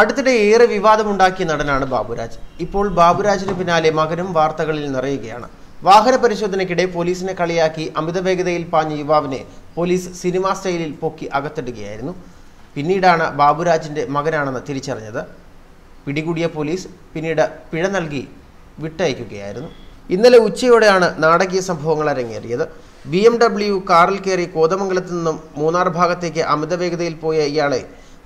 അടുത്തിടെ ഏറെ വിവാദമുണ്ടാക്കിയ നടനാണ് ബാബുരാജ്. ഇപ്പോൾ ബാബുരാജിന് പിന്നാലെ മകനും വാർത്തകളിൽ നിറയുകയാണ്. വാഹന പരിശോധനയ്ക്കിടെ പോലീസിനെ കളിയാക്കി അമിത വേഗതയിൽ പാഞ്ഞ യുവാവിനെ പോലീസ് സിനിമാ സ്റ്റൈലിൽ പൊക്കി അകത്തിടുകയായിരുന്നു. പിന്നീടാണ് ബാബുരാജിന്റെ മകനാണെന്ന് തിരിച്ചറിഞ്ഞത്. പിടികൂടിയ പോലീസ് പിന്നീട് പിഴ നൽകി വിട്ടയക്കുകയായിരുന്നു. ഇന്നലെ ഉച്ചയോടെയാണ് നാടകീയ സംഭവങ്ങൾ അരങ്ങേറിയത്. ബി എം ഡബ്ല്യു കാറിൽ കയറി കോതമംഗലത്ത് നിന്നും മൂന്നാർ ഭാഗത്തേക്ക് അമിത വേഗതയിൽ പോയ ഇയാളെ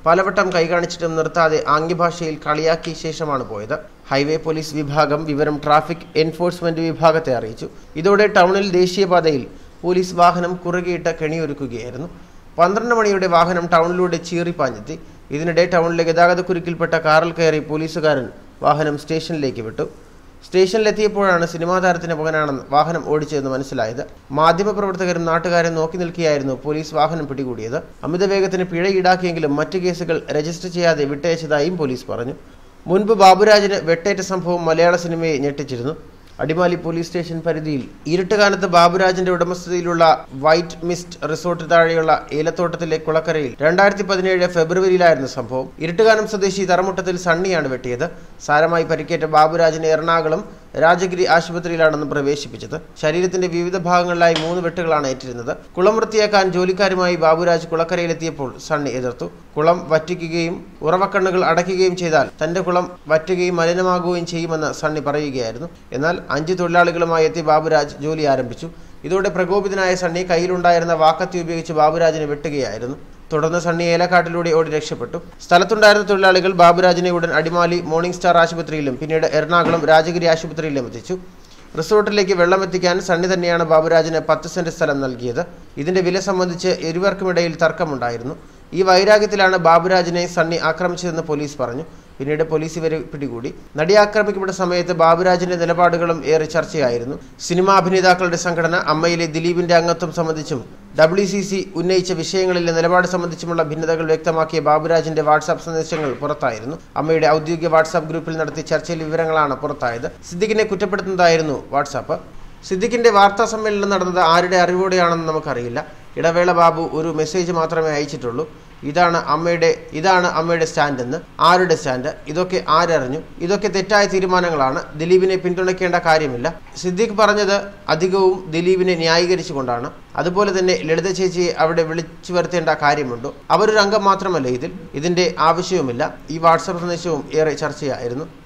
പലവട്ടം കൈകാണിച്ചിട്ടും നിർത്താതെ ആംഗ്യഭാഷയിൽ കളിയാക്കിയ ശേഷമാണ് പോയത്. ഹൈവേ പോലീസ് വിഭാഗം വിവരം ട്രാഫിക് എൻഫോഴ്സ്മെന്റ് വിഭാഗത്തെ അറിയിച്ചു. ഇതോടെ ടൗണിൽ ദേശീയപാതയിൽ പോലീസ് വാഹനം കുറുകെയിട്ട് കെണിയൊരുക്കുകയായിരുന്നു. പന്ത്രണ്ട് മണിയുടെ വാഹനം ടൗണിലൂടെ ചീറിപ്പാഞ്ഞെത്തി. ഇതിനിടെ ടൗണിലെ ഗതാഗതക്കുരുക്കിൽപ്പെട്ട കാറിൽ കയറി പോലീസുകാരൻ വാഹനം സ്റ്റേഷനിലേക്ക് വിട്ടു. സ്റ്റേഷനിലെത്തിയപ്പോഴാണ് സിനിമാ താരത്തിന്റെ മകനാണെന്ന് വാഹനം ഓടിച്ചതെന്ന് മനസ്സിലായത്. മാധ്യമപ്രവർത്തകരും നാട്ടുകാരും നോക്കി നിൽക്കുകയായിരുന്നു പോലീസ് വാഹനം പിടികൂടിയത്. അമിത വേഗത്തിന് പിഴ ഈടാക്കിയെങ്കിലും മറ്റു കേസുകൾ രജിസ്റ്റർ ചെയ്യാതെ വിട്ടയച്ചതായും പോലീസ് പറഞ്ഞു. മുൻപ് ബാബുരാജിന് വെട്ടേറ്റ സംഭവം മലയാള സിനിമയെ ഞെട്ടിച്ചിരുന്നു. അടിമാലി പോലീസ് സ്റ്റേഷൻ പരിധിയിൽ ഇരുട്ടുകാലത്ത് ബാബുരാജിന്റെ ഉടമസ്ഥതയിലുള്ള വൈറ്റ് മിസ്റ്റ് റിസോർട്ട് താഴെയുള്ള ഏലത്തോട്ടത്തിലെ കുളക്കരയിൽ രണ്ടായിരത്തി പതിനേഴ് ഫെബ്രുവരിയിലായിരുന്നു സംഭവം. ഇരുട്ടുകാനം സ്വദേശി തറമുട്ടത്തിൽ സണ്ണിയാണ് വെട്ടിയത്. സാരമായി പരിക്കേറ്റ ബാബുരാജിനെ എറണാകുളം രാജഗിരി ആശുപത്രിയിലാണെന്ന് പ്രവേശിപ്പിച്ചത്. ശരീരത്തിന്റെ വിവിധ ഭാഗങ്ങളിലായി മൂന്ന് വെട്ടുകളാണ് ഏറ്റിരുന്നത്. കുളം വൃത്തിയാക്കാൻ ജോലിക്കാരുമായി ബാബുരാജ് കുളക്കരയിലെത്തിയപ്പോൾ സണ്ണി എതിർത്തു. കുളം വറ്റിക്കുകയും ഉറവക്കണ്ണുകൾ അടയ്ക്കുകയും ചെയ്താൽ തന്റെ കുളം വറ്റുകയും മലിനമാകുകയും ചെയ്യുമെന്ന് സണ്ണി പറയുകയായിരുന്നു. എന്നാൽ അഞ്ച് തൊഴിലാളികളുമായി എത്തി ബാബുരാജ് ജോലി ആരംഭിച്ചു. ഇതോടെ പ്രകോപിതനായ സണ്ണി കയ്യിലുണ്ടായിരുന്ന വാക്കത്തി ഉപയോഗിച്ച് ബാബുരാജിനെ വെട്ടുകയായിരുന്നു. തുടർന്ന് സണ്ണി ഏലക്കാട്ടിലൂടെ ഓടി രക്ഷപ്പെട്ടു. സ്ഥലത്തുണ്ടായിരുന്ന തൊഴിലാളികൾ ബാബുരാജിനെ ഉടൻ അടിമാലി മോർണിംഗ് സ്റ്റാർ ആശുപത്രിയിലും പിന്നീട് എറണാകുളം രാജഗിരി ആശുപത്രിയിലും എത്തിച്ചു. റിസോർട്ടിലേക്ക് വെള്ളം എത്തിക്കാൻ സണ്ണി തന്നെയാണ് ബാബുരാജിന് പത്ത് സെന്റ് സ്ഥലം നൽകിയത്. ഇതിന്റെ വില സംബന്ധിച്ച് ഇരുവർക്കുമിടയിൽ തർക്കമുണ്ടായിരുന്നു. ഈ വൈരാഗ്യത്തിലാണ് ബാബുരാജിനെ സണ്ണി ആക്രമിച്ചതെന്ന് പോലീസ് പറഞ്ഞു. പിന്നീട് പോലീസ് ഇവരെ പിടികൂടി. നടി ആക്രമിക്കപ്പെട്ട സമയത്ത് ബാബുരാജിന്റെ നിലപാടുകളും ഏറെ ചർച്ചയായിരുന്നു. സിനിമാ അഭിനേതാക്കളുടെ സംഘടന അമ്മയിലെ ദിലീപിന്റെ അംഗത്വം സംബന്ധിച്ചും ഡബ്ല്യു സി സി ഉന്നയിച്ച വിഷയങ്ങളിലെ നിലപാട് സംബന്ധിച്ചുമുള്ള ഭിന്നതകൾ വ്യക്തമാക്കിയ ബാബുരാജിന്റെ വാട്സാപ്പ് സന്ദേശങ്ങൾ പുറത്തായിരുന്നു. അമ്മയുടെ ഔദ്യോഗിക വാട്സാപ്പ് ഗ്രൂപ്പിൽ നടത്തിയ ചർച്ചയിൽ വിവരങ്ങളാണ് പുറത്തായത്. സിദ്ദിഖിനെ കുറ്റപ്പെടുത്തുന്നതായിരുന്നു വാട്സാപ്പ്. സിദ്ദിഖിന്റെ വാർത്താ സമ്മേളനം നടന്നത് ആരുടെ അറിവോടെയാണെന്ന് നമുക്കറിയില്ല. ഇടവേള ബാബു ഒരു മെസ്സേജ് മാത്രമേ അയച്ചിട്ടുള്ളൂ. ഇതാണ് അമ്മയുടെ ഇതാണ് അമ്മയുടെ സ്റ്റാൻഡ് എന്ന്. ആരുടെ സ്റ്റാൻഡ് ഇതൊക്കെ ആരറിഞ്ഞു. ഇതൊക്കെ തെറ്റായ തീരുമാനങ്ങളാണ്. ദിലീപിനെ പിന്തുണയ്ക്കേണ്ട കാര്യമില്ല. സിദ്ദിഖ് പറഞ്ഞത് അധികവും ദിലീപിനെ ന്യായീകരിച്ചുകൊണ്ടാണ്. അതുപോലെ തന്നെ ലളിത ചേച്ചിയെ അവിടെ വിളിച്ചു വരുത്തേണ്ട കാര്യമുണ്ടോ. അവരൊരു അംഗം മാത്രമല്ല ഇതിൽ. ഇതിന്റെ ആവശ്യവുമില്ല. ഈ വാട്സാപ്പ് സന്ദേശവും ഏറെ ചർച്ചയായിരുന്നു.